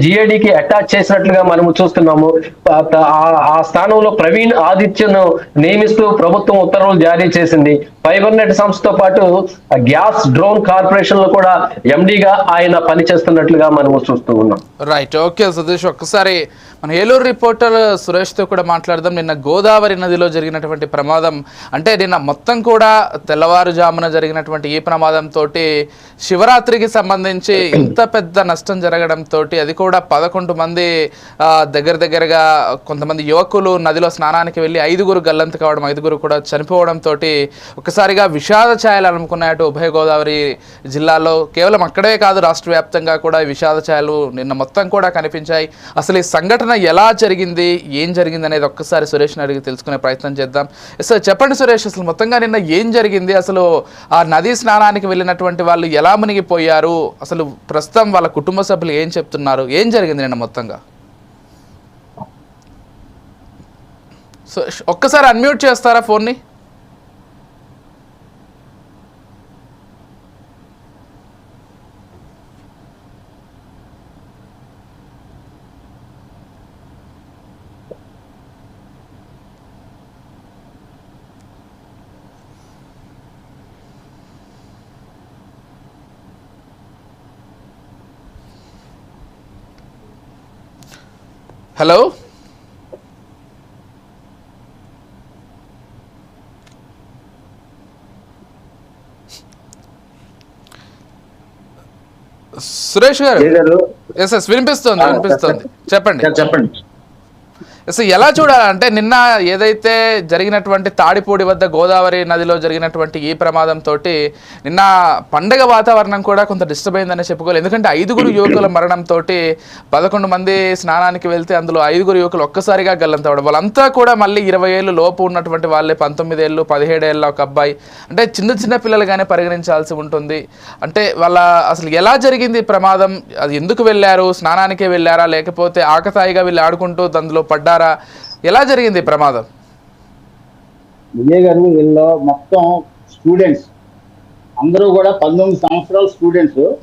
జిఏడికి attach చేసినట్లుగా మనము చూస్తున్నాము. ఆ- స్థానంలో ప్రవీణ్ ఆదిత్యను నియమిస్తూ ప్రభుత్వం ఉత్తర్వులు జారీ చేసింది. ఫైబర్ నెట్ సంస్థతో పాటు గ్యాస్ డ్రోన్ కార్పొరేషన్లో కూడా ఎండిగా ఆయన పనిచేస్తున్నట్లుగా మనము చూస్తూ ఉన్నాం. రైట్ ఓకే సతీష్ ఒక్కసారి మన ఏలూరు రిపోర్టర్ సురేష్తో కూడా మాట్లాడదాం. నిన్న గోదావరి నదిలో జరిగినటువంటి ప్రమాదం అంటే నిన్న మొత్తం కూడా తెల్లవారుజామున జరిగినటువంటి ఈ ప్రమాదంతో శివరాత్రికి సంబంధించి ఇంత పెద్ద నష్టం జరగడంతో అది కూడా పదకొండు మంది దగ్గర దగ్గరగా కొంతమంది యువకులు నదిలో స్నానానికి వెళ్ళి ఐదుగురు గల్లంత కావడం ఐదుగురు కూడా చనిపోవడంతో ఒకసారిగా విషాద ఛాయలు అనుకున్నాయట ఉభయ గోదావరి జిల్లాలో కేవలం అక్కడే కాదు రాష్ట్ర వ్యాప్తంగా కూడా విషాద ఛాయలు నిన్న మొత్తం కూడా కనిపించాయి. అసలు ఈ సంఘటన ఎలా జరిగింది ఏం జరిగింది అనేది ఒక్కసారి సురేష్ని అడిగి తెలుసుకునే ప్రయత్నం చేద్దాం. సార్ చెప్పండి సురేష్ అసలు మొత్తంగా నిన్న ఏం జరిగింది? అసలు ఆ నదీ స్నానానికి వెళ్ళినటువంటి వాళ్ళు ఎలా మునిగిపోయారు? అసలు ప్రస్తుతం వాళ్ళ కుటుంబ సభ్యులు ఏం చెప్తున్నారు? ఏం జరిగింది నిన్న మొత్తంగా? సో ఒక్కసారి అన్మ్యూట్ చేస్తారా ఫోన్ని? హలో? సురేష్ గారు ఎస్ ఎస్ వినిపిస్తుంది వినిపిస్తుంది. చెప్పండి. చెప్పండి. సో ఎలా చూడాలంటే నిన్న ఏదైతే జరిగినటువంటి తాడిపూడి వద్ద గోదావరి నదిలో జరిగినటువంటి ఈ ప్రమాదంతో నిన్న పండగ వాతావరణం కూడా కొంత డిస్టర్బ్ అయిందని చెప్పుకోవాలి. ఎందుకంటే ఐదుగురు యువకుల మరణంతో పదకొండు మంది స్నానానికి వెళ్తే అందులో ఐదుగురు యువకులు ఒక్కసారిగా గల్లంతవడం వాళ్ళంతా కూడా మళ్ళీ ఇరవై ఏళ్ళు లోపు ఉన్నటువంటి వాళ్ళే పంతొమ్మిది ఏళ్ళు పదిహేడు ఏళ్ళ ఒక అబ్బాయి. అంటే చిన్న చిన్న పిల్లలుగానే పరిగణించాల్సి ఉంటుంది. అంటే వాళ్ళ అసలు ఎలా జరిగింది ప్రమాదం? అది ఎందుకు వెళ్ళారు? స్నానానికే వెళ్ళారా? లేకపోతే ఆకతాయిగా వీళ్ళు ఆడుకుంటూ అందులో పడ్డారా ఎలా జరిగింది ప్రమాదం? విజయ్ గారు వీళ్ళు మొత్తం స్టూడెంట్స్. అందరూ కూడా పంతొమ్మిది సంవత్సరాల స్టూడెంట్స్.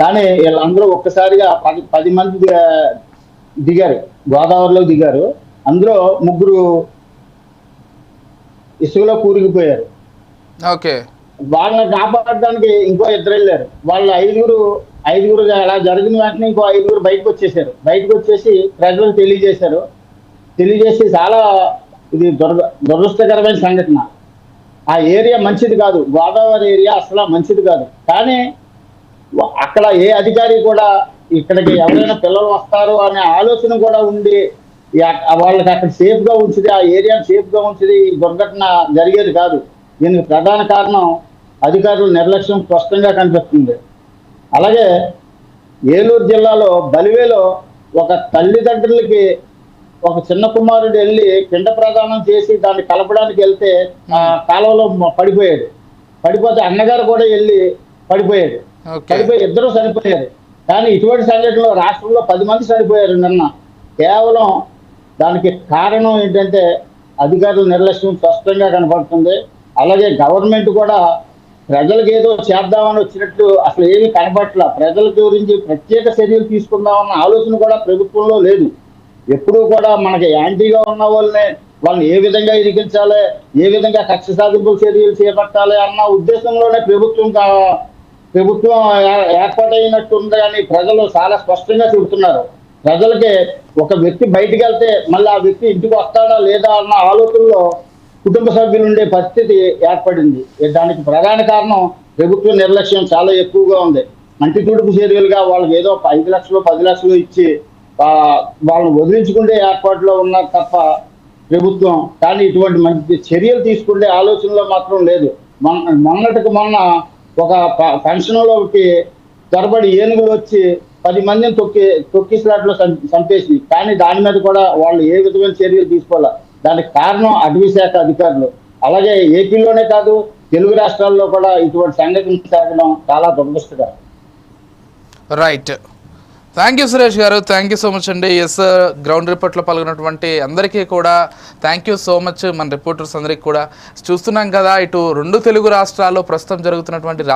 కానీ వీళ్ళందరూ ఒక్కసారిగా పది పది మంది దిగా- దిగారు. గోదావరిలో దిగారు. అందులో ముగ్గురు ఇసుకలో కూరుకుపోయారు. ఓకే. వాళ్ళని కాపాడడానికి ఇంకో ఇద్దరు వెళ్ళారు. వాళ్ళ ఐదుగురు ఐదుగురు అలా జరిగిన వెంటనే ఇంకో ఐదుగురు బయటకు వచ్చేసారు. బయటకు వచ్చేసి ప్రజలకు తెలియజేశారు. తెలియజేసి చాలా ఇది దురద దురదృష్టకరమైన సంఘటన. ఆ ఏరియా మంచిది కాదు. గోదావరి ఏరియా అసలు మంచిది కాదు. కానీ అక్కడ ఏ అధికారి కూడా ఇక్కడికి ఎవరైనా పిల్లలు వస్తారు అనే ఆలోచన కూడా ఉండి వాళ్ళకి అక్కడ సేఫ్గా ఉంచుది ఆ ఏరియా సేఫ్గా గా ఈ దుర్ఘటన జరిగేది కాదు. దీనికి ప్రధాన కారణం అధికారుల నిర్లక్ష్యం స్పష్టంగా కనిపిస్తుంది. అలాగే ఏలూరు జిల్లాలో బలివేలో ఒక తల్లిదండ్రులకి ఒక చిన్న కుమారుడు వెళ్ళి పిండ ప్రదానం చేసి దాన్ని కలపడానికి వెళ్తే ఆ కాలువలో పడిపోయాడు. పడిపోతే అన్నగారు కూడా వెళ్ళి పడిపోయాడు చనిపోయి ఇద్దరు చనిపోయారు. కానీ ఇటువంటి సంఘటనలో రాష్ట్రంలో పది మంది చనిపోయారు నిన్న. కేవలం దానికి కారణం ఏంటంటే అధికారుల నిర్లక్ష్యం స్పష్టంగా కనపడుతుంది. అలాగే గవర్నమెంట్ కూడా ప్రజలకు ఏదో చేద్దామని వచ్చినట్టు అసలు ఏమీ కనపట్ల ప్రజల గురించి ప్రత్యేక చర్యలు తీసుకుందామన్న ఆలోచన కూడా ప్రభుత్వంలో లేదు. ఎప్పుడూ కూడా మనకి యాంటీగా ఉన్న వాళ్ళని వాళ్ళని ఏ విధంగా ఇరికించాలి ఏ విధంగా కక్ష సాధింపు చర్యలు చేపట్టాలి అన్న ఉద్దేశంలోనే ప్రభుత్వం ప్రభుత్వం ఏర్పాటైనట్టుంది అని ప్రజలు చాలా స్పష్టంగా చెబుతున్నారు. ప్రజలకి ఒక వ్యక్తి బయటికి వెళ్తే మళ్ళీ ఆ వ్యక్తి ఇంటికి వస్తాడా లేదా అన్న ఆలోచనలో కుటుంబ సభ్యులు ఉండే పరిస్థితి ఏర్పడింది. దానికి ప్రధాన కారణం ప్రభుత్వ నిర్లక్ష్యం చాలా ఎక్కువగా ఉంది. మంటి తుడుపు చర్యలుగా వాళ్ళకి ఏదో ఒక ఐదు లక్షలు పది లక్షలు ఇచ్చి వాళ్ళని వదిలించుకుంటే ఏర్పాటులో ఉన్నారు తప్ప ప్రభుత్వం కానీ ఇటువంటి మంచి చర్యలు తీసుకునే ఆలోచనలో మాత్రం లేదు. మొన్న మొన్నటికి మొన్న ఒక పెన్షన్లోకి తరబడి ఏనుగులు వచ్చి పది మందిని తొక్కి తొక్కిసలాట్లో చంపేసి కానీ దాని మీద కూడా వాళ్ళు ఏ విధమైన చర్యలు తీసుకోవాలి? దానికి కారణం అటవీ శాఖ అధికారులు. అలాగే ఏపీలోనే కాదు తెలుగు రాష్ట్రాల్లో కూడా ఇటువంటి సంఘటన జరగడం చాలా దురదృష్టకరం. Right. Thank you Suresh garu. Thank you so much అండి. ఎస్ గ్రౌండ్ రిపోర్ట్లో పాల్గొన్నటువంటి అందరికీ కూడా థ్యాంక్ యూ సో మచ్ మన రిపోర్టర్స్ అందరికీ కూడా. చూస్తున్నాం కదా ఇటు రెండు తెలుగు రాష్ట్రాల్లో ప్రస్తుతం జరుగుతున్నటువంటి